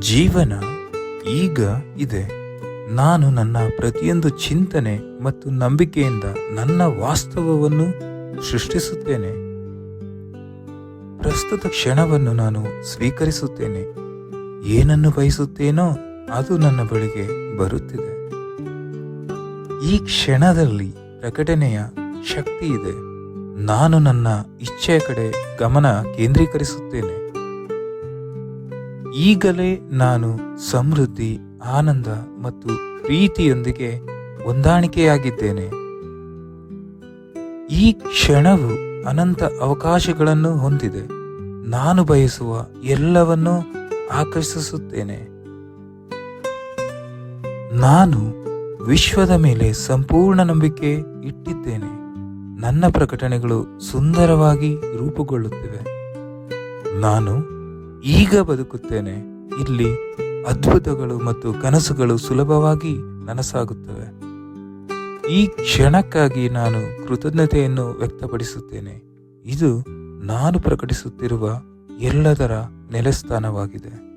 ಜೀವನ ಈಗ ಇದೆ. ನಾನು ನನ್ನ ಪ್ರತಿಯೊಂದು ಚಿಂತನೆ ಮತ್ತು ನಂಬಿಕೆಯಿಂದ ನನ್ನ ವಾಸ್ತವವನ್ನು ಸೃಷ್ಟಿಸುತ್ತೇನೆ. ಪ್ರಸ್ತುತ ಕ್ಷಣವನ್ನು ನಾನು ಸ್ವೀಕರಿಸುತ್ತೇನೆ. ಏನನ್ನು ಬಯಸುತ್ತೇನೋ ಅದು ನನ್ನ ಬಳಿಗೆ ಬರುತ್ತಿದೆ. ಈ ಕ್ಷಣದಲ್ಲಿ ಪ್ರಕಟಣೆಯ ಶಕ್ತಿ ಇದೆ. ನಾನು ನನ್ನ ಇಚ್ಛೆಯ ಕಡೆ ಗಮನ ಕೇಂದ್ರೀಕರಿಸುತ್ತೇನೆ. ಈಗಲೇ ನಾನು ಸಮೃದ್ಧಿ, ಆನಂದ ಮತ್ತು ಪ್ರೀತಿಯೊಂದಿಗೆ ಹೊಂದಾಣಿಕೆಯಾಗಿದ್ದೇನೆ. ಈ ಕ್ಷಣವು ಅನಂತ ಅವಕಾಶಗಳನ್ನು ಹೊಂದಿದೆ. ನಾನು ಬಯಸುವ ಎಲ್ಲವನ್ನೂ ಆಕರ್ಷಿಸುತ್ತೇನೆ. ನಾನು ವಿಶ್ವದ ಮೇಲೆ ಸಂಪೂರ್ಣ ನಂಬಿಕೆ ಇಟ್ಟಿದ್ದೇನೆ. ನನ್ನ ಪ್ರಕಟಣೆಗಳು ಸುಂದರವಾಗಿ ರೂಪುಗೊಳ್ಳುತ್ತಿವೆ. ನಾನು ಈಗ ಬದುಕುತ್ತೇನೆ. ಇಲ್ಲಿ ಅದ್ಭುತಗಳು ಮತ್ತು ಕನಸುಗಳು ಸುಲಭವಾಗಿ ನನಸಾಗುತ್ತವೆ. ಈ ಕ್ಷಣಕ್ಕಾಗಿ ನಾನು ಕೃತಜ್ಞತೆಯನ್ನು ವ್ಯಕ್ತಪಡಿಸುತ್ತೇನೆ. ಇದು ನಾನು ಪ್ರಕಟಿಸುತ್ತಿರುವ ಎಲ್ಲದರ ನೆಲೆಸ್ಥಾನವಾಗಿದೆ.